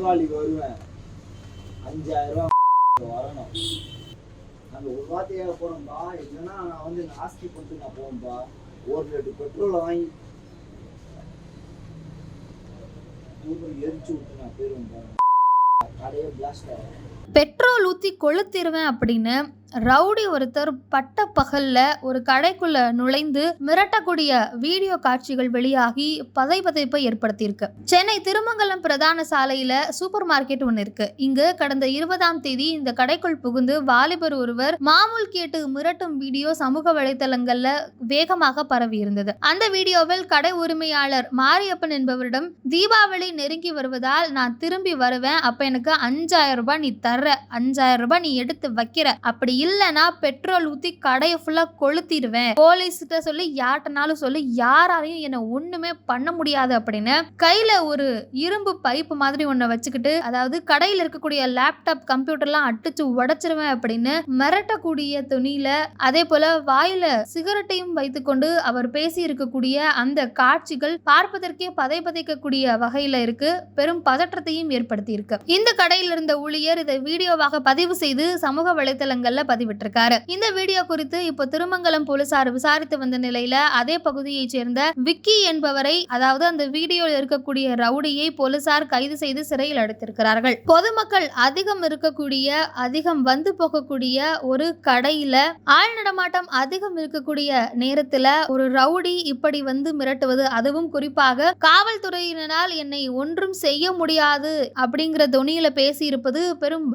தீபாவளிக்கு வருவேன். அஞ்சாயிரம் ரூபா வரணும். அந்த ஒரு வார்த்தையாக போனோம்பா இல்லைன்னா நான் வந்து நாஸ்தி பண்ணிட்டு நான் போவேன்பா. ஒரு லிட்டர் பெட்ரோல் வாங்கி தூரம் எரிச்சு விட்டு நான் போயிருவேன்பா. கடையே பிளாஸ்ட் ஆகும் பெட்ரோல் ஊற்றி கொளுத்திடுவேன் அப்படின்னு ரவுடி ஒருத்தர் பட்ட பகல்ல ஒரு கடைக்குள்ள நுழைந்து மிரட்டக்கூடிய வீடியோ காட்சிகள் வெளியாகி பதை பதைப்பை ஏற்படுத்தியிருக்கு. சென்னை திருமங்கலம் பிரதான சாலையில சூப்பர் மார்க்கெட் ஒன்று இருக்கு. இங்கு கடந்த இருபதாம் தேதி இந்த கடைக்குள் புகுந்து வாலிபர் ஒருவர் மாமூல் கேட்டு மிரட்டும் வீடியோ சமூக வலைதளங்கள்ல வேகமாக பரவி இருந்தது. அந்த வீடியோவில் கடை உரிமையாளர் மாரியப்பன் என்பவரிடம் தீபாவளி நெருங்கி வருவதால் நான் திரும்பி வருவேன். அப்ப எனக்கு அஞ்சாயிரம் ரூபாய் நீ தர்ற. அஞ்சாயிரம் ரூபாய் நீ எடுத்து வைக்கிற. அப்படி இல்லைன்னா பெட்ரோல் ஊத்தி கடையை ஃபுல்லா கொளுத்திடுவேன். போலீஸ்கிட்ட சொல்லி யார்ட்டனாலும் சொல்லி யாராலையும் என்னை ஒண்ணுமே பண்ண முடியாது அப்படின்னு கையில ஒரு இரும்பு பைப்பு மாதிரி ஒன்றை வச்சுக்கிட்டு அதாவது கடையில் இருக்கக்கூடிய லேப்டாப் கம்ப்யூட்டர்லாம் அடிச்சு உடைச்சிருவேன் அப்படின்னு மிரட்டக்கூடிய துணியில அதே போல வாயில சிகரெட்டையும் வைத்துக்கொண்டு அவர் பேசி இருக்கக்கூடிய அந்த காட்சிகள் பார்ப்பதற்கே பதை பதைக்கக்கூடிய வகையில இருக்கு. பெரும் பதற்றத்தையும் ஏற்படுத்தி இருக்கு இந்த கடையில் இருந்த ஊழியர் இதை வீடியோவாக பதிவு செய்து சமூக வலைதளங்கள்ல பதிவிட்டிருக்காரு. இந்த வீடியோ குறித்து இப்போ திருமங்கலம் போலீசார் விசாரித்து வந்த நிலையில அதே பகுதியைச் சேர்ந்த விக்கி என்பவரை அதாவது அந்த வீடியோவில் இருக்கக்கூடிய ரவுடியை போலீசார் கைது செய்து சிறையில் அடைத்திருக்கிறார்கள். பொதுமக்கள் அதிகம் இருக்கக்கூடிய அதிகம் வந்து போகக்கூடிய ஒரு கடையில ஆள் நடமாட்டம் அதிகம் இருக்கக்கூடிய நேரத்துல ஒரு ரவுடி இப்படி வந்து மிரட்டுவது அதுவும் குறிப்பாக காவல்துறையினரால் என்னை ஒன்றும் செய்ய முடியாது அப்படிங்கிற துணியில பேசி இருப்பது பெரும்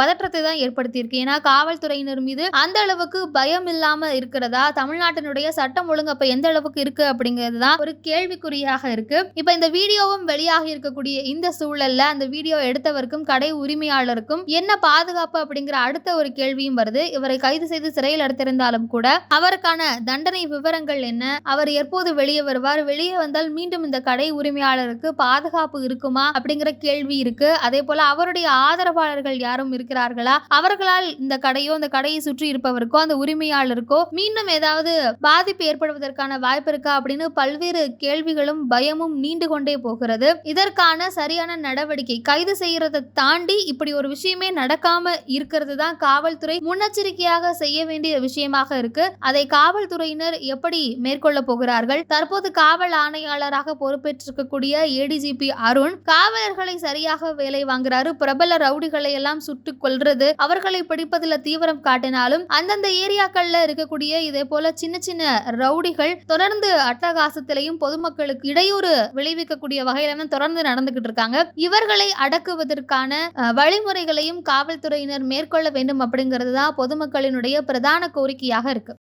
பதற்றத்தை தான் ஏற்படுத்தியிருக்கு. ஏன்னா காவல்துறை படையினர் மீது அந்த அளவுக்கு பயம் இல்லாம இருக்கிறதா? தமிழ்நாட்டினுடைய சட்டம் ஒழுங்கு அப்ப எந்த அளவுக்கு இருக்கு அப்படிங்கிறது தான் ஒரு கேள்விக்குறியாக இருக்கு. இப்ப இந்த வீடியோவும் வெளியாகி இருக்கக்கூடிய இந்த சூழல்ல அந்த வீடியோ எடுத்தவருக்கும் கடை உரிமையாளருக்கும் என்ன பாதுகாப்பு அப்படிங்கிற அடுத்த ஒரு கேள்வியும் வருது. இவரை கைது செய்து சிறையில் அடைத்திருந்தாலும் கூட அவருக்கான தண்டனை விவரங்கள் என்ன? அவர் எப்போது வெளியே வருவார்? வெளியே வந்தால் மீண்டும் இந்த கடை உரிமையாளருக்கு பாதுகாப்பு இருக்குமா? அப்படிங்கிற கேள்வி இருக்கு. அதே போல அவருடைய ஆதரவாளர்கள் யாரும் இருக்கிறார்களா? அவர்களால் இந்த கடையோ இந்த கடையை சுற்றி இருப்பவருக்கோ அந்த உரிமையாளருக்கோ மீண்டும் ஏதாவது பாதிப்பு ஏற்படுவதற்கான வாய்ப்பு இருக்கா அப்படின்னு பல்வேறு கேள்விகளும் பயமும் நீண்டு கொண்டே போகிறது. இதற்கான சரியான நடவடிக்கை கைது செய்யறதை தாண்டி இப்படி ஒரு விஷயமே நடக்காம இருக்கிறது தான் காவல்துறை முன்னெச்சரிக்கையாக செய்ய வேண்டிய விஷயமாக இருக்கு. அதை காவல்துறையினர் எப்படி மேற்கொள்ள போகிறார்கள்? தற்போது காவல் ஆணையாளராக பொறுப்பேற்றிருக்கக்கூடிய ஏடிஜிபி அருண் காவலர்களை சரியாக வேலை வாங்குறாரு. பிரபல ரவுடிகளை எல்லாம் சுட்டுக் கொள்றது அவர்களை பிடிப்பதில் தீவிரம் காட்டினாலும் அந்தந்த ஏரியாக்கள்ல இருக்கக்கூடிய இதே போல சின்ன சின்ன ரவுடிகள் தொடர்ந்து அட்டகாசத்திலையும் பொதுமக்களுக்கு இடையூறு விளைவிக்கக்கூடிய வகையில தான் தொடர்ந்து நடந்துகிட்டு இருக்காங்க. இவர்களை அடக்குவதற்கான அஹ், வழிமுறைகளையும் காவல்துறையினர் மேற்கொள்ள வேண்டும் அப்படிங்கிறது தான் பொதுமக்களினுடைய பிரதான கோரிக்கையாக இருக்கு.